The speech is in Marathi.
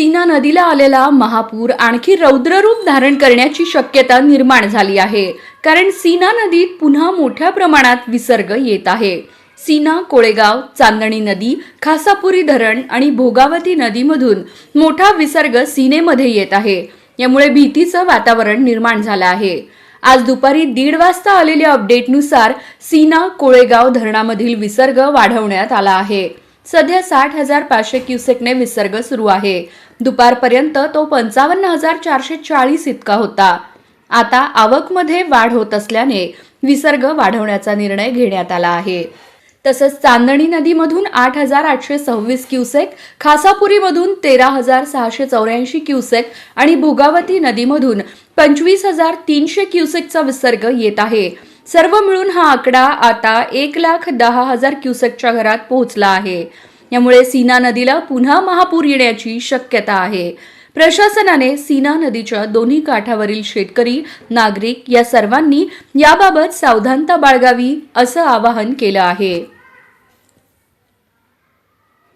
सीना नदीला आलेला महापूर आणखी रौद्ररूप धारण करण्याची शक्यता निर्माण झाली आहे. कारण सीना नदीत पुन्हा मोठ्या प्रमाणात विसर्ग येत आहे. सीना कोळेगाव चांदणी नदी खासापुरी धरण आणि भोगावती नदीमधून मोठा विसर्ग सीनेमध्ये येत आहे. यामुळे भीतीचं वातावरण निर्माण झालं आहे. आज दुपारी दीड वाजता आलेल्या अपडेटनुसार सीना कोळेगाव धरणामधील विसर्ग वाढवण्यात आला आहे. सध्या साठ हजार पाचशे क्युसेकने विसर्ग सुरू आहे. दुपारपर्यंत तो पंचावन्न हजार चारशे चाळीस इतका होता. आता आवकमध्ये वाढ होत असल्याने विसर्ग वाढवण्याचा निर्णय घेण्यात आला आहे. तसंच चांदणी नदीमधून आठ हजार आठशे सव्वीस क्युसेक खासापुरीमधून तेरा हजार सहाशे चौऱ्याऐंशी क्युसेक आणि भोगावती नदीमधून पंचवीस हजार तीनशे क्युसेकचा विसर्ग येत आहे. सर्व मिळून हा आकडा आता एक लाख दहा हजार क्युसेकच्या घरात पोहोचला आहे. यामुळे सीना नदीला पुन्हा महापूर येण्याची शक्यता आहे. प्रशासनाने सीना नदीच्या दोन्ही काठावरील शेतकरी नागरिक या सर्वांनी याबाबत सावधानता बाळगावी असं आवाहन केलं आहे.